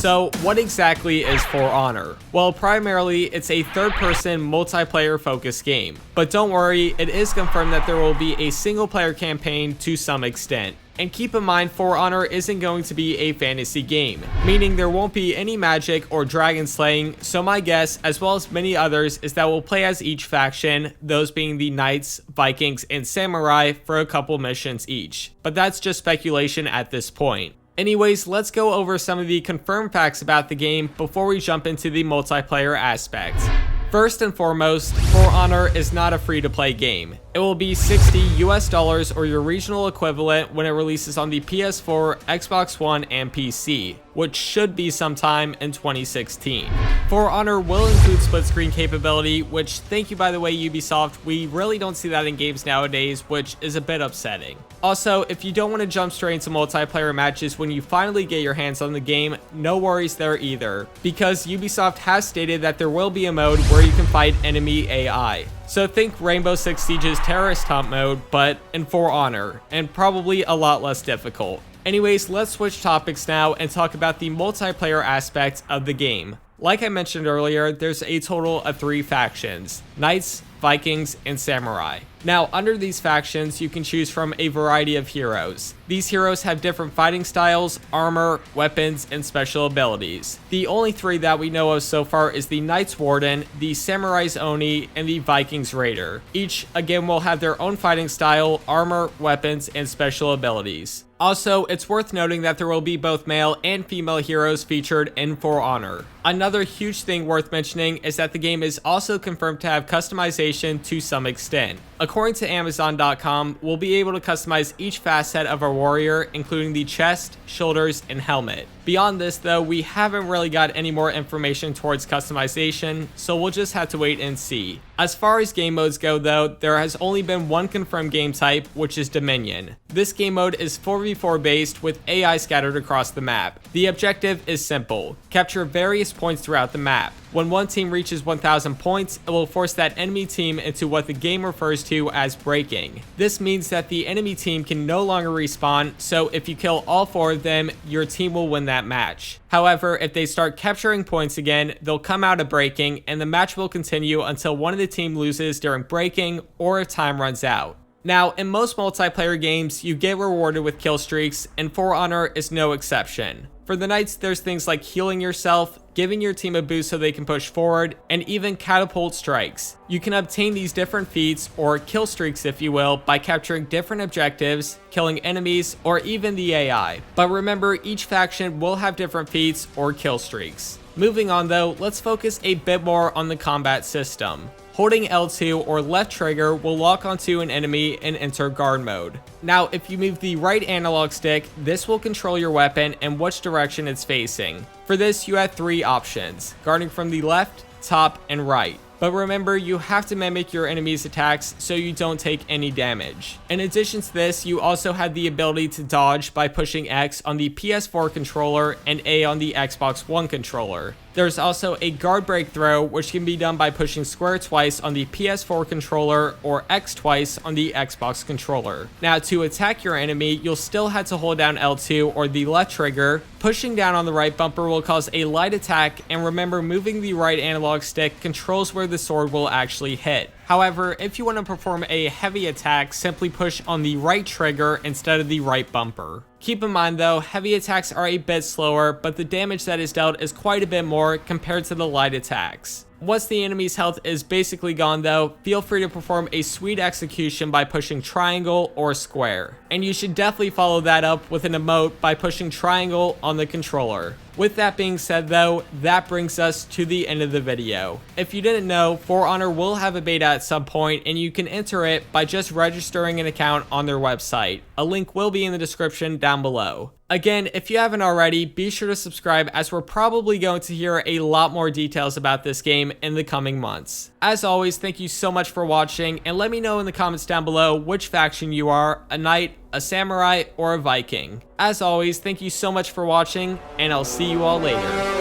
So, what exactly is For Honor? Well, primarily, it's a third person multiplayer focused game. But don't worry, it is confirmed that there will be a single player campaign to some extent. And keep in mind, For Honor isn't going to be a fantasy game, meaning there won't be any magic or dragon slaying, so my guess, as well as many others, is that we'll play as each faction, those being the Knights, Vikings, and Samurai, for a couple missions each. But that's just speculation at this point. Anyways, let's go over some of the confirmed facts about the game before we jump into the multiplayer aspect. First and foremost, For Honor is not a free to play game. It will be 60 US dollars or your regional equivalent when it releases on the PS4, Xbox One, and PC, which should be sometime in 2016. For Honor will include split screen capability, which thank you by the way Ubisoft, we really don't see that in games nowadays, which is a bit upsetting. Also, if you don't want to jump straight into multiplayer matches when you finally get your hands on the game, no worries there either, because Ubisoft has stated that there will be a mode where you can fight enemy AI. So think Rainbow Six Siege's terrorist hunt mode, but in For Honor, and probably a lot less difficult. Anyways, let's switch topics now and talk about the multiplayer aspect of the game. Like I mentioned earlier, there's a total of three factions, Knights, Vikings, and Samurai. Now, under these factions, you can choose from a variety of heroes. These heroes have different fighting styles, armor, weapons, and special abilities. The only three that we know of so far is the Knight's Warden, the Samurai's Oni, and the Viking's Raider. Each, again, will have their own fighting style, armor, weapons, and special abilities. Also, it's worth noting that there will be both male and female heroes featured in For Honor. Another huge thing worth mentioning is that the game is also confirmed to have customization to some extent. According to Amazon.com, we'll be able to customize each facet of our warrior, including the chest, shoulders, and helmet. Beyond this, though, we haven't really got any more information towards customization, so we'll just have to wait and see. As far as game modes go, though, there has only been one confirmed game type, which is Dominion. This game mode is 4v4 based with AI scattered across the map. The objective is simple capture various points throughout the map. When one team reaches 1000 points, it will force that enemy team into what the game refers to as breaking. This means that the enemy team can no longer respawn, so if you kill all four of them, your team will win that match. However, if they start capturing points again, they'll come out of breaking, and the match will continue until one of the team loses during breaking or if time runs out. Now, in most multiplayer games, you get rewarded with kill streaks, and For Honor is no exception. For the Knights, there's things like healing yourself, giving your team a boost so they can push forward, and even catapult strikes. You can obtain these different feats, or kill streaks if you will, by capturing different objectives, killing enemies, or even the AI. But remember, each faction will have different feats or kill streaks. Moving on though, let's focus a bit more on the combat system. Holding L2 or left trigger will lock onto an enemy and enter guard mode. Now, if you move the right analog stick, this will control your weapon and which direction it's facing. For this, you have three options, guarding from the left, top, and right. But remember, you have to mimic your enemy's attacks so you don't take any damage. In addition to this, you also have the ability to dodge by pushing X on the PS4 controller and A on the Xbox One controller. There's also a guard break throw, which can be done by pushing square twice on the PS4 controller or X twice on the Xbox controller. Now, to attack your enemy, you'll still have to hold down L2 or the left trigger. Pushing down on the right bumper will cause a light attack, and remember, moving the right analog stick controls where the sword will actually hit. However, if you want to perform a heavy attack, simply push on the right trigger instead of the right bumper. Keep in mind though, heavy attacks are a bit slower, but the damage that is dealt is quite a bit more compared to the light attacks. Once the enemy's health is basically gone though, feel free to perform a sweet execution by pushing triangle or square. And you should definitely follow that up with an emote by pushing triangle on the controller. With that being said though, that brings us to the end of the video. If you didn't know, For Honor will have a beta at some point and you can enter it by just registering an account on their website. A link will be in the description down below. Again, if you haven't already, be sure to subscribe as we're probably going to hear a lot more details about this game in the coming months. As always, thank you so much for watching and let me know in the comments down below which faction you are, a knight, a samurai, or a viking. As always, thank you so much for watching and I'll see you all later.